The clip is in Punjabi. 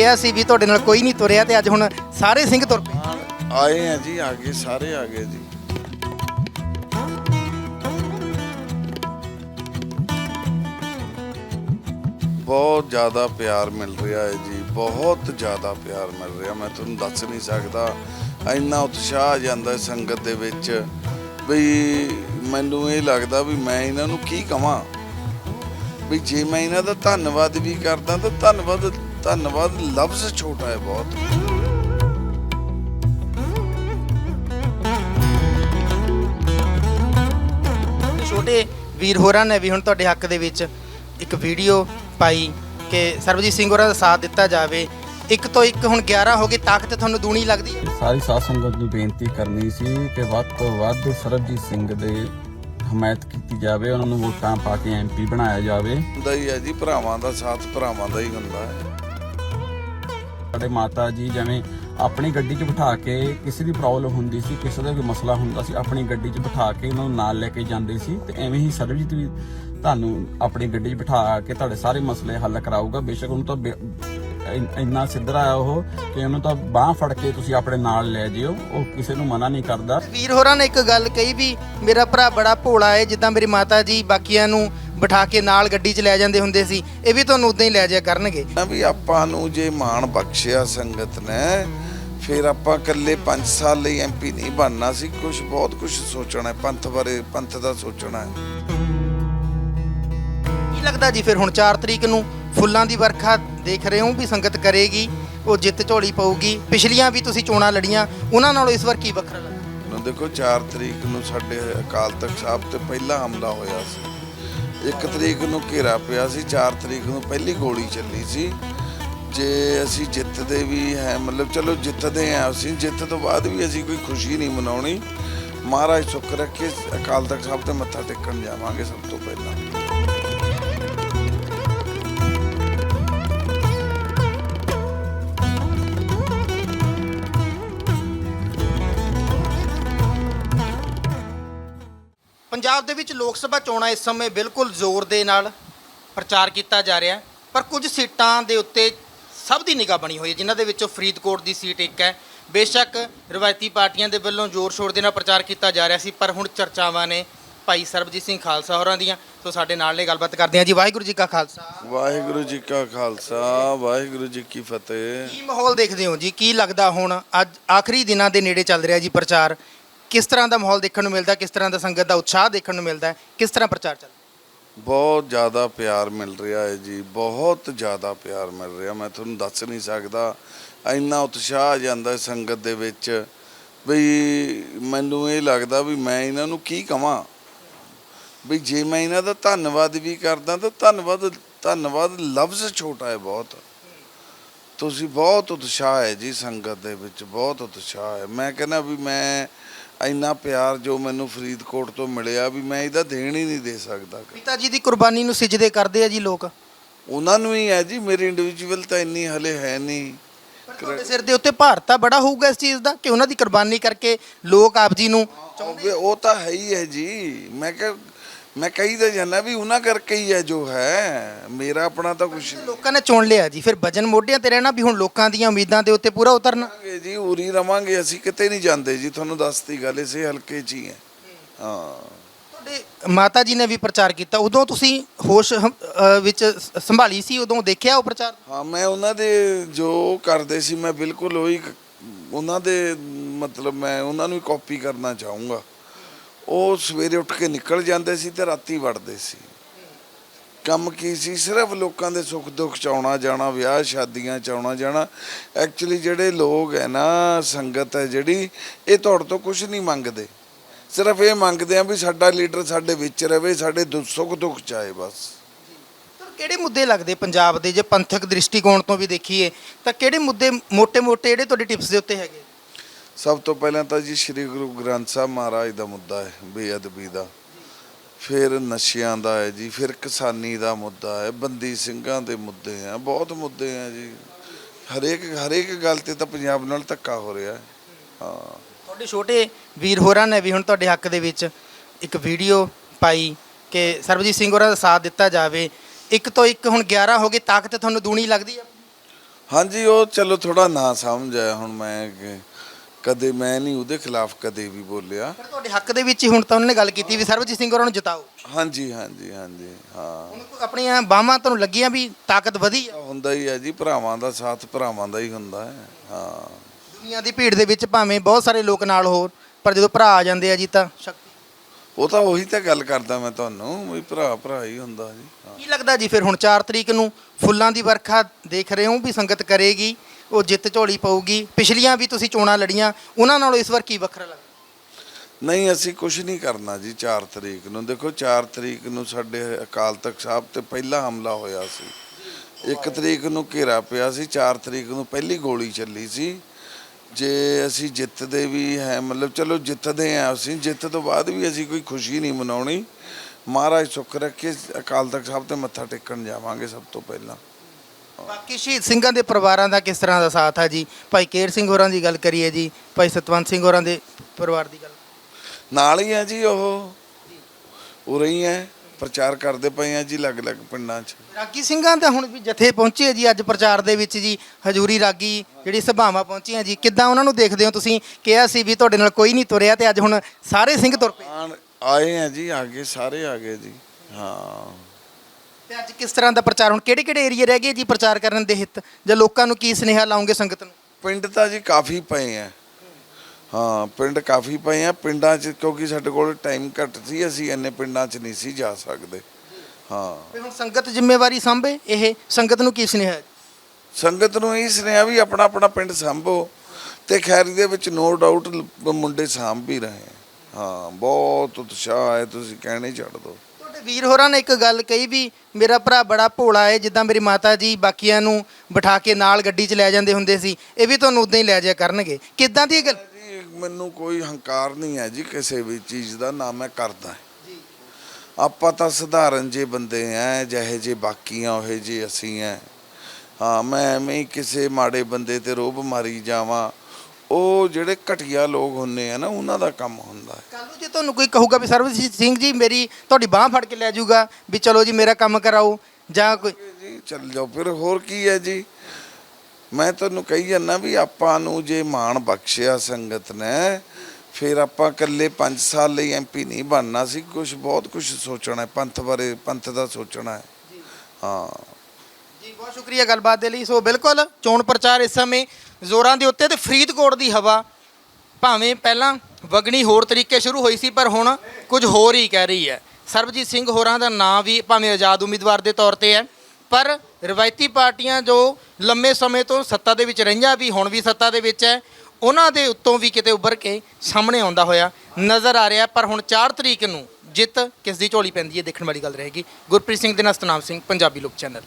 ਕਿਹਾ ਸੀ ਵੀ ਤੁਹਾਡੇ ਨਾਲ ਕੋਈ ਨਹੀਂ ਤੁਰਿਆ ਤੇ ਅੱਜ ਹੁਣ ਸਾਰੇ ਸਿੰਘ ਤੁਰ ਪਏ। ਆਏ ਆ ਜੀ, ਆ ਗਏ, ਸਾਰੇ ਆ ਗਏ ਜੀ। ਬਹੁਤ ਜ਼ਿਆਦਾ ਪਿਆਰ ਮਿਲ ਰਿਹਾ ਹੈ ਜੀ, ਬਹੁਤ ਜ਼ਿਆਦਾ ਪਿਆਰ ਮਿਲ ਰਿਹਾ। ਮੈਂ ਤੁਹਾਨੂੰ ਦੱਸ ਨਹੀਂ ਸਕਦਾ, ਇੰਨਾ ਉਤਸ਼ਾਹ ਆ ਜਾਂਦਾ ਹੈ ਸੰਗਤ ਦੇ ਵਿੱਚ ਵੀ ਮੈਨੂੰ ਇਹ ਲੱਗਦਾ ਵੀ ਮੈਂ ਇਹਨਾਂ ਨੂੰ ਕੀ ਕਵਾਂ? ਵੀ ਜੇ ਮੈਂ ਇਹਨਾਂ ਦਾ ਧੰਨਵਾਦ ਵੀ ਕਰਦਾ ਤਾਂ ਧੰਨਵਾਦ ਧੰਨਵਾਦ ਲਫ਼ਜ਼ ਛੋਟਾ ਹੈ ਬਹੁਤ। ਛੋਟੇ ਵੀਰ ਹੋਰਾਂ ਨੇ ਵੀ ਹੁਣ ਤੁਹਾਡੇ ਹੱਕ ਦੇ ਵਿੱਚ ਇੱਕ ਵੀਡੀਓ ਪਾਈ ਕਿ ਸਰਬਜੀਤ ਸਿੰਘ ਹੋਰਾਂ ਦਾ ਸਾਥ ਦਿੱਤਾ ਜਾਵੇ। ਇੱਕ ਤੋਂ ਇੱਕ ਹੁਣ 11 ਹੋ ਗਏ ਤਾਕਤ ਤੁਹਾਨੂੰ ਦੂਣੀ ਲੱਗਦੀ ਹੈ? ਸਾਰੀ ਸਾਧ ਸੰਗਤ ਨੂੰ ਬੇਨਤੀ ਕਰਨੀ ਸੀ ਕਿ ਵੱਧ ਤੋਂ ਵੱਧ ਸਰਬਜੀਤ ਸਿੰਘ ਦੇ ਹਮਾਇਤ ਕੀਤੀ ਜਾਵੇ ਉਹਨਾਂ ਨੂੰ ਵੋਟਾਂ ਪਾ ਕੇ ਐਮਪੀ ਬਣਾਇਆ ਜਾਵੇ। ਹੁੰਦਾ ਹੀ ਹੈ ਜੀ ਭਰਾਵਾਂ ਦਾ ਸਾਥ ਭਰਾਵਾਂ ਦਾ ਹੀ ਹੁੰਦਾ ਹੈ। ਸਾਡੇ ਮਾਤਾ ਜੀ ਜਿਵੇਂ ਆਪਣੀ ਗੱਡੀ 'ਚ ਬਿਠਾ ਕੇ ਕਿਸੇ ਦੀ ਪ੍ਰੋਬਲਮ ਹੁੰਦੀ ਸੀ, ਕਿਸੇ ਦਾ ਵੀ ਮਸਲਾ ਹੁੰਦਾ ਸੀ, ਆਪਣੀ ਗੱਡੀ 'ਚ ਬਿਠਾ ਕੇ ਉਹਨਾਂ ਨੂੰ ਨਾਲ ਲੈ ਕੇ ਜਾਂਦੇ ਸੀ ਤੇ ਐਵੇਂ ਹੀ ਸਰਬਜੀਤ ਵੀ ਤੁਹਾਨੂੰ ਆਪਣੀ ਗੱਡੀ 'ਚ ਬਿਠਾ ਕੇ ਤੁਹਾਡੇ ਸਾਰੇ ਮਸਲੇ ਹੱਲ ਕਰਾਊਗਾ। ਬੇਸ਼ੱਕ ਉਹਨੂੰ ਤਾਂ ਇੰਨਾ ਸਿੱਧਰਾ ਆ ਉਹ ਕਿ ਉਹਨੂੰ ਤਾਂ ਬਾਹ ਫੜ ਕੇ ਤੁਸੀਂ ਆਪਣੇ ਨਾਲ ਲੈ ਜਿਓ, ਉਹ ਕਿਸੇ ਨੂੰ ਮਨਾ ਨਹੀਂ ਕਰਦਾ। ਵੀਰ ਹੋਰਾਂ ਨੇ ਇੱਕ ਗੱਲ ਕਹੀ ਵੀ ਮੇਰਾ ਭਰਾ ਬੜਾ ਭੋਲਾ ਹੈ ਜਿੱਦਾਂ ਮੇਰੀ ਮਾਤਾ ਜੀ ਬਾਕੀਆਂ ਨੂੰ ਬਿਠਾ ਕੇ ਨਾਲ ਗੱਡੀ 'ਚ ਲੈ ਜਾਂਦੇ ਹੁੰਦੇ ਸੀ ਇਹ ਵੀ ਤੁਹਾਨੂੰ ਉਦਾਂ ਹੀ ਲੈ ਜਾਇਆ ਕਰਨਗੇ। ਨਾ ਵੀ ਆਪਾਂ ਨੂੰ ਜੇ ਮਾਣ ਬਖਸ਼ਿਆ ਸੰਗਤ ਨੇ ਫਿਰ ਆਪਾਂ ਇਕੱਲੇ 5 ਸਾਲ ਲਈ ਐਮਪੀ ਨਹੀਂ ਬਣਨਾ ਸੀ ਕੁਝ ਬਹੁਤ ਕੁਝ ਸੋਚਣਾ ਹੈ ਪੰਥ ਬਾਰੇ ਪੰਥ ਦਾ ਸੋਚਣਾ ਹੈ। ਕੀ ਲੱਗਦਾ ਜੀ ਫਿਰ ਹੁਣ 4 ਤਰੀਕ ਨੂੰ ਫੁੱਲਾਂ ਦੀ ਵਰਖਾ ਦੇਖ ਰਹੇ ਹੋ ਵੀ ਸੰਗਤ ਕਰੇਗੀ ਉਹ ਜਿੱਤ ਝੋਲੀ ਪਊਗੀ ਪਿਛਲੀਆਂ ਵੀ ਤੁਸੀਂ ਚੋਣਾਂ ਲੜੀਆਂ ਉਹਨਾਂ ਨਾਲੋਂ ਇਸ ਵਾਰ ਕੀ ਵੱਖਰਾ ਲੱਗਦਾ? ਦੇਖੋ 4 ਤਰੀਕ ਨੂੰ ਸਾਡੇ ਅਕਾਲ ਤਖਤ ਸਾਹਿਬ ਤੇ ਪਹਿਲਾ ਹਮਲਾ ਹੋਇਆ ਸੀ। 1 ਤਰੀਕ ਨੂੰ ਘੇਰਾ ਪਿਆ ਸੀ 4 ਤਰੀਕ ਨੂੰ ਪਹਿਲੀ ਗੋਲੀ ਚੱਲੀ ਸੀ। ਜੇ ਅਸੀਂ ਜਿੱਤਦੇ ਵੀ ਹੈ, ਮਤਲਬ ਚਲੋ ਜਿੱਤਦੇ ਆ ਅਸੀਂ, ਜਿੱਤ ਤੋਂ ਬਾਅਦ ਵੀ ਅਸੀਂ ਕੋਈ ਖੁਸ਼ੀ ਨਹੀਂ ਮਨਾਉਣੀ। ਮਹਾਰਾਜ ਸੁੱਖ ਰੱਖੇ, ਅਕਾਲ ਤਖਤ ਸਾਹਿਬ ਤੇ ਮੱਥਾ ਟੇਕਣ ਜਾਵਾਂਗੇ ਸਭ ਤੋਂ ਪਹਿਲਾਂ। ਪੰਜਾਬ ਦੇ ਵਿੱਚ ਲੋਕ ਸਭਾ ਚੋਣਾਂ ਇਸ ਸਮੇਂ ਬਿਲਕੁਲ ਜ਼ੋਰ ਦੇ ਨਾਲ ਪ੍ਰਚਾਰ ਕੀਤਾ ਜਾ ਰਿਹਾ ਪਰ ਕੁਝ ਸੀਟਾਂ ਦੇ ਉੱਤੇ ਸਭ ਦੀ ਨਿਗਾਹ ਬਣੀ ਹੋਈ ਹੈ ਜਿਨ੍ਹਾਂ ਦੇ ਵਿੱਚੋਂ ਫਰੀਦਕੋਟ ਦੀ ਸੀਟ ਇੱਕ ਹੈ। ਬੇਸ਼ੱਕ ਰਵਾਇਤੀ ਪਾਰਟੀਆਂ ਦੇ ਵੱਲੋਂ ਜ਼ੋਰ ਸ਼ੋਰ ਦੇ ਨਾਲ ਪ੍ਰਚਾਰ ਕੀਤਾ ਜਾ ਰਿਹਾ ਸੀ ਪਰ ਹੁਣ ਚਰਚਾਵਾਂ ਨੇ ਭਾਈ ਸਰਬਜੀਤ ਸਿੰਘ ਖਾਲਸਾ ਹੋਰਾਂ ਦੀਆਂ। ਸੋ ਸਾਡੇ ਨਾਲ ਨੇ ਗੱਲਬਾਤ ਕਰਦੇ ਹਾਂ ਜੀ। ਵਾਹਿਗੁਰੂ ਜੀ ਕਾ ਖਾਲਸਾ। ਵਾਹਿਗੁਰੂ ਜੀ ਕਾ ਖਾਲਸਾ ਵਾਹਿਗੁਰੂ ਜੀ ਕੀ ਫਤਿਹ। ਕੀ ਮਾਹੌਲ ਦੇਖਦੇ ਹੋ ਜੀ? ਕੀ ਲੱਗਦਾ ਹੁਣ? ਅੱਜ ਆਖਰੀ ਦਿਨਾਂ ਦੇ ਨੇੜੇ ਚੱਲ ਰਿਹਾ ਜੀ ਪ੍ਰਚਾਰ। ਕਿਸ ਤਰ੍ਹਾਂ ਦਾ ਮਾਹੌਲ ਦੇਖਣ ਨੂੰ ਮਿਲਦਾ, ਕਿਸ ਤਰ੍ਹਾਂ ਦਾ ਸੰਗਤ ਦਾ ਉਤਸ਼ਾਹ ਦੇਖਣ ਨੂੰ ਮਿਲਦਾ ਕਿਸ ਤਰ੍ਹਾਂ ਪ੍ਰਚਾਰ ਚੱਲ ਬਹੁਤ ਜ਼ਿਆਦਾ ਪਿਆਰ ਮਿਲ ਰਿਹਾ ਹੈ ਜੀ, ਬਹੁਤ ਜ਼ਿਆਦਾ ਪਿਆਰ ਮਿਲ ਰਿਹਾ, ਮੈਂ ਤੁਹਾਨੂੰ ਦੱਸ ਨਹੀਂ ਸਕਦਾ, ਇੰਨਾ ਉਤਸ਼ਾਹ ਆ ਜਾਂਦਾ ਹੈ ਸੰਗਤ ਦੇ ਵਿੱਚ ਵੀ ਮੈਨੂੰ ਇਹ ਲੱਗਦਾ ਵੀ ਮੈਂ ਇਹਨਾਂ ਨੂੰ ਕੀ ਕਵਾਂ? ਵੀ ਜੇ ਮੈਂ ਇਹਨਾਂ ਦਾ ਧੰਨਵਾਦ ਵੀ ਕਰਦਾ ਤਾਂ ਧੰਨਵਾਦ ਧੰਨਵਾਦ ਲਫ਼ਜ਼ ਛੋਟਾ ਹੈ ਬਹੁਤ। ਤੁਸੀਂ ਬਹੁਤ ਉਤਸ਼ਾਹ ਹੈ ਜੀ ਸੰਗਤ ਦੇ ਵਿੱਚ, ਬਹੁਤ ਉਤਸ਼ਾਹ ਹੈ। ਮੈਂ ਕਹਿੰਦਾ ਵੀ ਮੈਂ ਇੰਨਾ ਪਿਆਰ ਜੋ ਮੈਨੂੰ ਫਰੀਦਕੋਟ ਤੋਂ ਮਿਲਿਆ ਵੀ ਮੈਂ ਇਹਦਾ ਦੇਣ ਹੀ ਨਹੀਂ ਦੇ ਸਕਦਾ। ਪਿਤਾ ਜੀ ਦੀ ਕੁਰਬਾਨੀ ਨੂੰ ਸਿਜਦੇ ਕਰਦੇ ਆ ਜੀ ਲੋਕ। ਉਹਨਾਂ ਨੂੰ ਹੀ ਹੈ ਜੀ ਮੇਰੀ ਇੰਡੀਵਿਜੂਅਲ ਤਾਂ ਇੰਨੀ ਹਲੇ ਹੈ ਨਹੀਂ। ਪਰ ਤੁਹਾਡੇ ਸਿਰ ਦੇ ਉੱਤੇ ਭਾਰ ਤਾਂ ਬੜਾ ਹੋਊਗਾ ਇਸ ਚੀਜ਼ ਦਾ ਕਿ ਉਹਨਾਂ ਦੀ ਕੁਰਬਾਨੀ ਕਰਕੇ ਲੋਕ ਆਪ ਜੀ ਨੂੰ ਉਹ ਉਹ ਤਾਂ ਹੈ ਹੀ ਹੈ ਜੀ। ਮੈਂ ਕਿਹਾ ਮੈਂ ਕਹੀ ਤਾਂ ਜਾਂਦਾ ਵੀ ਉਹਨਾਂ ਕਰਕੇ ਹੀ ਹੈ ਜੋ ਹੈ। ਮੇਰਾ ਆਪਣਾ ਤਾਂ ਕੁਝ ਲੋਕਾਂ ਨੇ ਚੁਣ ਲਿਆ ਜੀ ਫਿਰ ਵਜਨ ਮੋਢਿਆਂ ਤੇ ਰਹਿਣਾ ਵੀ ਹੁਣ ਲੋਕਾਂ ਦੀਆਂ ਉਮੀਦਾਂ ਦੇ ਉੱਤੇ ਪੂਰਾ ਉਤਰਨਾ। ਜੀ ਉਰੀ ਰਵਾਂਗੇ ਅਸੀਂ ਕਿਤੇ ਨਹੀਂ ਜਾਂਦੇ ਜੀ ਤੁਹਾਨੂੰ ਦੱਸਤੀ ਗੱਲ ਇਸੇ ਹਲਕੇ 'ਚ ਹੀ ਹੈ। ਹਾਂ। ਤੁਹਾਡੇ ਮਾਤਾ ਜੀ ਨੇ ਵੀ ਪ੍ਰਚਾਰ ਕੀਤਾ ਉਦੋਂ ਤੁਸੀਂ ਹੋਸ਼ ਹਮ- ਵਿੱਚ ਸੰਭਾਲੀ ਸੀ ਉਦੋਂ ਦੇਖਿਆ ਉਹ ਪ੍ਰਚਾਰ? ਹਾਂ ਮੈਂ ਉਹਨਾਂ ਦੇ ਜੋ ਕਰਦੇ ਸੀ ਮੈਂ ਬਿਲਕੁਲ ਉਹੀ ਕ- ਉਹਨਾਂ ਦੇ ਮਤਲਬ ਮੈਂ ਉਹਨਾਂ ਨੂੰ ਕਾਪੀ ਕਰਨਾ ਚਾਹੂੰਗਾ। ਉਹ ਸਵੇਰੇ ਉੱਠ ਕੇ ਨਿਕਲ ਜਾਂਦੇ ਸੀ ਤੇ ਰਾਤੀ ਵੜਦੇ ਸੀ। ਕੰਮ ਕੀ ਸੀ? ਸਿਰਫ ਲੋਕਾਂ ਦੇ ਸੁੱਖ ਦੁੱਖ ਚ ਆਉਣਾ ਜਾਣਾ, ਵਿਆਹ ਸ਼ਾਦੀਆਂ ਚ ਆਉਣਾ ਜਾਣਾ। ਐਕਚੁਅਲੀ ਜਿਹੜੇ ਲੋਕ ਹੈ ਨਾ, ਸੰਗਤ ਹੈ ਜਿਹੜੀ, ਇਹ ਤੁਹਾਡੇ ਤੋਂ ਕੁਝ ਨਹੀਂ ਮੰਗਦੇ। ਸਿਰਫ ਇਹ ਮੰਗਦੇ ਆ ਵੀ ਸਾਡਾ ਲੀਡਰ ਸਾਡੇ ਵਿੱਚ ਰਹੇ ਸਾਡੇ ਸੁੱਖ ਦੁੱਖ ਚ ਆਏ ਬਸ। ਕਿਹੜੇ ਮੁੱਦੇ ਲੱਗਦੇ ਪੰਜਾਬ ਦੇ? ਜੇ ਪੰਥਕ ਦ੍ਰਿਸ਼ਟੀਕੋਣ ਤੋਂ ਵੀ ਦੇਖੀਏ, ਤਾਂ ਕਿਹੜੇ ਮੁੱਦੇ ਮੋٹے-ਮੋٹے ਜਿਹੜੇ ਤੁਹਾਡੇ ਟਿਪਸ ਦੇ ਉੱਤੇ ਹੈਗੇ? ਸਭ ਤੋਂ ਪਹਿਲਾਂ ਤਾਂ ਜੀ ਸ੍ਰੀ ਗੁਰੂ ਗ੍ਰੰਥ ਸਾਹਿਬ ਮਹਾਰਾਜ ਦਾ ਮੁੱਦਾ ਹੈ ਬੇਅਦਬੀ ਦਾ। ਫਿਰ ਨਸ਼ਿਆਂ ਦਾ ਹੈ ਜੀ ਫਿਰ ਕਿਸਾਨੀ ਦਾ ਮੁੱਦਾ ਹੈ ਬੰਦੀ ਸਿੰਘਾਂ ਦੇ ਮੁੱਦੇ ਆ ਬਹੁਤ ਮੁੱਦੇ ਆ ਜੀ। ਹਰੇਕ ਹਰੇਕ ਗੱਲ ਤੇ ਤਾਂ ਪੰਜਾਬ ਨਾਲ ਧੱਕਾ ਹੋ ਰਿਹਾ ਹੈ। ਹਾਂ। ਤੁਹਾਡੇ ਛੋਟੇ ਵੀਰ ਹੋਰਾਂ ਨੇ ਵੀ ਹੁਣ ਤੁਹਾਡੇ ਹੱਕ ਦੇ ਵਿੱਚ ਇੱਕ ਵੀਡੀਓ ਪਾਈ ਕਿ ਸਰਬਜੀਤ ਸਿੰਘ ਹੋਰਾਂ ਦਾ ਸਾਥ ਦਿੱਤਾ ਜਾਵੇ। ਇੱਕ ਤੋਂ ਇੱਕ ਹੁਣ 11 ਹੋ ਗਏ ਤਾਕਤ ਤੁਹਾਨੂੰ ਦੂਣੀ ਲੱਗਦੀ ਆ ਹਾਂਜੀ ਉਹ ਚਲੋ ਥੋੜਾ ਨਾ ਸਮਝ ਆਇਆ ਹੁਣ ਮੈਂ ਕਿ ਕਦੇ ਮੈਂ ਨਹੀਂ ਉਹਦੇ ਖਿਲਾਫ ਕਦੇ ਵੀ ਬੋਲਿਆ। ਪਰ ਤੁਹਾਡੇ ਹੱਕ ਦੇ ਵਿੱਚ ਹੀ ਹੁਣ ਤਾਂ ਉਹਨਾਂ ਨੇ ਗੱਲ ਕੀਤੀ ਵੀ ਸਰਬਜੀਤ ਸਿੰਘ ਹੋਰਾਂ ਨੂੰ ਜਿਤਾਓ। ਹਾਂਜੀ ਹਾਂਜੀ ਹਾਂਜੀ ਹਾਂ। ਹੁਣ ਆਪਣੀਆਂ ਬਾਹਾਂ ਤੁਹਾਨੂੰ ਲੱਗੀਆਂ ਵੀ ਤਾਕਤ ਵਧੀ ਆ? ਹੁੰਦਾ ਹੀ ਹੈ ਜੀ ਭਰਾਵਾਂ ਦਾ ਸਾਥ ਭਰਾਵਾਂ ਦਾ ਹੀ ਹੁੰਦਾ ਹੈ ਹਾਂ। ਦੁਨੀਆ ਦੀ ਭੀੜ ਦੇ ਵਿੱਚ ਭਾਵੇਂ ਬਹੁਤ ਸਾਰੇ ਲੋਕ ਨਾਲ ਹੋਰ ਪਰ ਜਦੋਂ ਭਰਾ ਆ ਜਾਂਦੇ ਆ ਜੀ ਤਾਂ ਸ਼ਕਤੀ। ਉਹ ਤਾਂ ਉਹੀ ਤਾਂ ਗੱਲ ਕਰਦਾ ਮੈਂ ਤੁਹਾਨੂੰ ਵੀ ਭਰਾ ਭਰਾ ਹੀ ਹੁੰਦਾ ਜੀ ਹਾਂ। ਕੀ ਲੱਗਦਾ ਜੀ ਫਿਰ ਹੁਣ 4 ਤਰੀਕ ਨੂੰ ਫੁੱਲਾਂ ਦੀ ਵਰਖਾ ਦੇਖ ਰਹੇ ਹੋ ਵੀ ਸੰਗਤ ਕਰੇਗੀ? ਉਹ ਜਿੱਤ ਝੋਲੀ ਪਊਗੀ। ਪਿਛਲੀਆਂ ਵੀ ਤੁਸੀਂ ਚੋਣਾਂ ਲੜੀਆਂ, ਉਹਨਾਂ ਨਾਲੋਂ ਇਸ ਵਾਰ ਕੀ ਵੱਖਰਾ ਲੱਗਦਾ? ਨਹੀਂ, ਅਸੀਂ ਕੁਝ ਨਹੀਂ ਕਰਨਾ ਜੀ 4 ਤਰੀਕ ਨੂੰ। ਦੇਖੋ 4 ਤਰੀਕ ਨੂੰ ਸਾਡੇ ਅਕਾਲ ਤਖਤ ਸਾਹਿਬ ਤੇ ਪਹਿਲਾ ਹਮਲਾ ਹੋਇਆ ਸੀ। 1 ਤਰੀਕ ਨੂੰ ਘੇਰਾ ਪਿਆ ਸੀ 4 ਤਰੀਕ ਨੂੰ ਪਹਿਲੀ ਗੋਲੀ ਚੱਲੀ ਸੀ। ਜੇ ਅਸੀਂ ਜਿੱਤਦੇ ਵੀ ਹੈ, ਮਤਲਬ ਚਲੋ ਜਿੱਤਦੇ ਆ ਅਸੀਂ, ਜਿੱਤ ਤੋਂ ਬਾਅਦ ਵੀ ਅਸੀਂ ਕੋਈ ਖੁਸ਼ੀ ਨਹੀਂ ਮਨਾਉਣੀ। ਮਹਾਰਾਜ ਸੁੱਖ ਰੱਖੇ, ਅਕਾਲ ਤਖਤ ਸਾਹਿਬ ਤੇ ਮੱਥਾ ਟੇਕਣ ਜਾਵਾਂਗੇ ਸਭ ਤੋਂ ਪਹਿਲਾਂ। ਬਾਕੀ ਸ਼ਹੀਦ ਸਿੰਘਾਂ ਦੇ ਪਰਿਵਾਰਾਂ ਦਾ ਕਿਸ ਤਰ੍ਹਾਂ ਦਾ ਸਾਥ ਹੈ ਜੀ? ਭਾਈ ਕੇਰ ਸਿੰਘ ਹੋਰਾਂ ਦੀ ਗੱਲ ਕਰੀਏ ਜੀ ਭਾਈ ਸਤਵੰਤ ਸਿੰਘ ਹੋਰਾਂ ਦੇ ਪਰਿਵਾਰ ਦੀ ਗੱਲ। ਨਾਲ ਹੀ ਆ ਜੀ ਉਹ। ਉਰੇ ਹੀ ਹੈ ਪ੍ਰਚਾਰ ਕਰਦੇ ਪਏ ਆ ਜੀ ਅਲੱਗ-ਅਲੱਗ ਪਿੰਡਾਂ 'ਚ। ਰਾਗੀ ਸਿੰਘਾਂ ਦਾ ਹੁਣ ਵੀ ਜਥੇ ਪਹੁੰਚੇ ਜੀ ਅੱਜ ਪ੍ਰਚਾਰ ਦੇ ਵਿੱਚ ਜੀ ਹਜੂਰੀ ਰਾਗੀ ਜਿਹੜੀ ਸਭਾਵਾਂ ਪਹੁੰਚੀਆਂ ਜੀ ਕਿੱਦਾਂ ਉਹਨਾਂ ਨੂੰ ਦੇਖਦੇ ਹੋ ਤੁਸੀਂ? ਕਿਹਾ ਸੀ ਵੀ ਤੁਹਾਡੇ ਨਾਲ ਕੋਈ ਨਹੀਂ ਤੁਰਿਆ ਤੇ ਅੱਜ ਹੁਣ ਸਾਰੇ ਸਿੰਘ ਤੁਰ ਪਏ। ਆਣ- ਆਏ ਆ ਜੀ ਆਗੇ ਸਾਰੇ ਆ ਗਏ ਜੀ ਹਾਂ। ਤੇ ਅੱਜ ਕਿਸ ਤਰ੍ਹਾਂ ਦਾ ਪ੍ਰਚਾਰ? ਹੁਣ ਕਿਹੜੇ ਕਿਹੜੇ ਏਰੀਆ ਰਹਿ ਗਏ ਜੀ ਪ੍ਰਚਾਰ ਕਰਨ ਦੇ ਹਿੱਤ? ਜਾਂ ਲੋਕਾਂ ਨੂੰ ਕੀ ਸੁਨੇਹਾ ਲਾਉਂਗੇ ਸੰਗਤ ਨੂੰ? ਪਿੰਡ ਤਾਂ ਜੀ ਕਾਫੀ ਪਏ ਆ। ਹਾਂ ਪਿੰਡ ਕਾਫੀ ਪਏ ਆ। ਪਿੰਡਾਂ 'ਚ ਕਿਉਂਕਿ ਸਾਡੇ ਕੋਲ ਟਾਈਮ ਘੱਟ ਸੀ ਅਸੀਂ ਇੰਨੇ ਪਿੰਡਾਂ 'ਚ ਨਹੀਂ ਸੀ ਜਾ ਸਕਦੇ। ਹਾਂ। ਤੇ ਹੁਣ ਸੰਗਤ ਜ਼ਿੰਮੇਵਾਰੀ ਸੰਭੇ? ਇਹ ਸੰਗਤ ਨੂੰ ਕੀ ਸੁਨੇਹਾ ਹੈ? ਸੰਗਤ ਨੂੰ ਇਹ ਸੁਨੇਹਾ ਵੀ ਆਪਣਾ ਆਪਣਾ ਪਿੰਡ ਸੰਭੋ। ਤੇ ਖੈਰੀ ਦੇ ਵਿੱਚ ਨੋ ਡਾਊਟ ਮੁੰਡੇ ਸਾਂਭ ਵੀ ਰਹੇ ਆ। ਹਾਂ ਬਹੁਤ ਉਤਸ਼ਾਹ ਹੈ ਤੁਸੀਂ ਕਹਿਣੇ ਛੱਡ ਦਿਓ। ਵੀਰ ਹੋਰਾਂ ਨੇ ਇੱਕ ਗੱਲ ਕਹੀ ਵੀ ਮੇਰਾ ਭਰਾ ਬੜਾ ਭੋਲਾ ਹੈ ਜਿੱਦਾਂ ਮੇਰੀ ਮਾਤਾ ਜੀ ਬਾਕੀਆਂ ਨੂੰ ਬਿਠਾ ਕੇ ਨਾਲ ਗੱਡੀ 'ਚ ਲੈ ਜਾਂਦੇ ਹੁੰਦੇ ਸੀ ਇਹ ਵੀ ਤੁਹਾਨੂੰ ਉਦਾਂ ਹੀ ਲੈ ਜਾਇਆ ਕਰਨਗੇ। ਕਿੱਦਾਂ ਦੀ ਇਹ ਗੱਲ? ਜੀ ਮੈਨੂੰ ਕੋਈ ਹੰਕਾਰ ਨਹੀਂ ਹੈ ਜੀ ਕਿਸੇ ਵੀ ਚੀਜ਼ ਦਾ ਨਾ ਮੈਂ ਕਰਦਾ। ਆਪਾਂ ਤਾਂ ਸਧਾਰਨ ਜੇ ਬੰਦੇ ਆ ਜਿਹੇ ਜੇ ਬਾਕੀਆਂ ਉਹੇ ਜੇ ਅਸੀਂ ਆ। ਹਾਂ ਮੈਂ ਐਵੇਂ ਕਿਸੇ ਮਾੜੇ ਬੰਦੇ ਤੇ ਰੋਬ ਮਾਰੀ ਜਾਵਾਂ ਉਹ ਜਿਹੜੇ ਘਟੀਆ ਲੋਕ ਹੁੰਦੇ ਆ ਨਾ ਉਹਨਾਂ ਦਾ ਕੰਮ ਹੁੰਦਾ ਹੈ। ਕੱਲ ਨੂੰ ਜੇ ਤੁਹਾਨੂੰ ਕੋਈ ਕਹੂਗਾ ਵੀ ਸਰਬਜੀਤ ਸਿੰਘ ਜੀ ਮੇਰੀ ਤੁਹਾਡੀ ਬਾਹ ਫੜ ਕੇ ਲੈ ਜਾਊਗਾ ਵੀ ਚਲੋ ਜੀ ਮੇਰਾ ਕੰਮ ਕਰਾਓ ਜਾਂ ਕੋਈ ਜੀ ਚੱਲ ਜਾਓ। ਫਿਰ ਹੋਰ ਕੀ ਹੈ ਜੀ? ਮੈਂ ਤੁਹਾਨੂੰ ਕਹੀ ਜਾਂਦਾ ਵੀ ਆਪਾਂ ਨੂੰ ਜੇ ਮਾਣ ਬਖਸ਼ਿਆ ਸੰਗਤ ਨੇ ਫਿਰ ਆਪਾਂ ਇਕੱਲੇ 5 ਸਾਲ ਲਈ ਐਮਪੀ ਨਹੀਂ ਬਣਨਾ ਸੀ। ਕੁਝ ਬਹੁਤ ਕੁਝ ਸੋਚਣਾ ਹੈ ਪੰਥ ਬਾਰੇ ਪੰਥ ਦਾ ਸੋਚਣਾ ਹੈ। ਹਾਂ। ਜੀ, ਬਹੁਤ ਸ਼ੁਕਰੀਆ ਗੱਲਬਾਤ ਦੇ ਲਈ। ਸੋ ਬਿਲਕੁਲ ਚੋਣ ਪ੍ਰਚਾਰ ਇਸ ਸਮੇਂ ਜ਼ੋਰਾਂ ਦੇ ਉੱਤੇ ਤੇ ਫਰੀਦਕੋਟ ਦੀ ਹਵਾ ਭਾਵੇਂ ਪਹਿਲਾਂ ਵਗਣੀ ਹੋਰ ਤਰੀਕੇ ਸ਼ੁਰੂ ਹੋਈ ਸੀ, ਪਰ ਹੁਣ ਕੁਝ ਹੋਰ ਹੀ ਕਹਿ ਰਹੀ ਹੈ। ਸਰਬਜੀਤ ਸਿੰਘ ਹੋਰਾਂ ਦਾ ਨਾਂ ਵੀ ਭਾਵੇਂ ਆਜ਼ਾਦ ਉਮੀਦਵਾਰ ਦੇ ਤੌਰ ਤੇ ਹੈ, ਪਰ ਰਵਾਇਤੀ ਪਾਰਟੀਆਂ ਜੋ ਲੰਮੇ ਸਮੇਂ ਤੋਂ ਸੱਤਾ ਦੇ ਵਿੱਚ ਰਹੀਆਂ ਵੀ, ਹੁਣ ਵੀ ਸੱਤਾ ਦੇ ਵਿੱਚ ਹੈ, ਉਹਨਾਂ ਦੇ ਉੱਤੋਂ ਵੀ ਕਿਤੇ ਉੱਭਰ ਕੇ ਸਾਹਮਣੇ ਆਉਂਦਾ ਹੋਇਆ ਨਜ਼ਰ ਆ ਰਿਹਾ, ਪਰ ਹੁਣ 4 ਤਰੀਕ ਨੂੰ ਜਿੱਤ ਕਿਸ ਦੀ ਝੋਲੀ ਪੈਂਦੀ ਹੈ ਦੇਖਣ ਵਾਲੀ ਗੱਲ ਰਹੇਗੀ। ਗੁਰਪ੍ਰੀਤ ਸਿੰਘ ਦੇ ਨਾਲ ਸਤਨਾਮ ਸਿੰਘ, ਪੰਜਾਬੀ ਲੋਕ ਚੈਨਲ।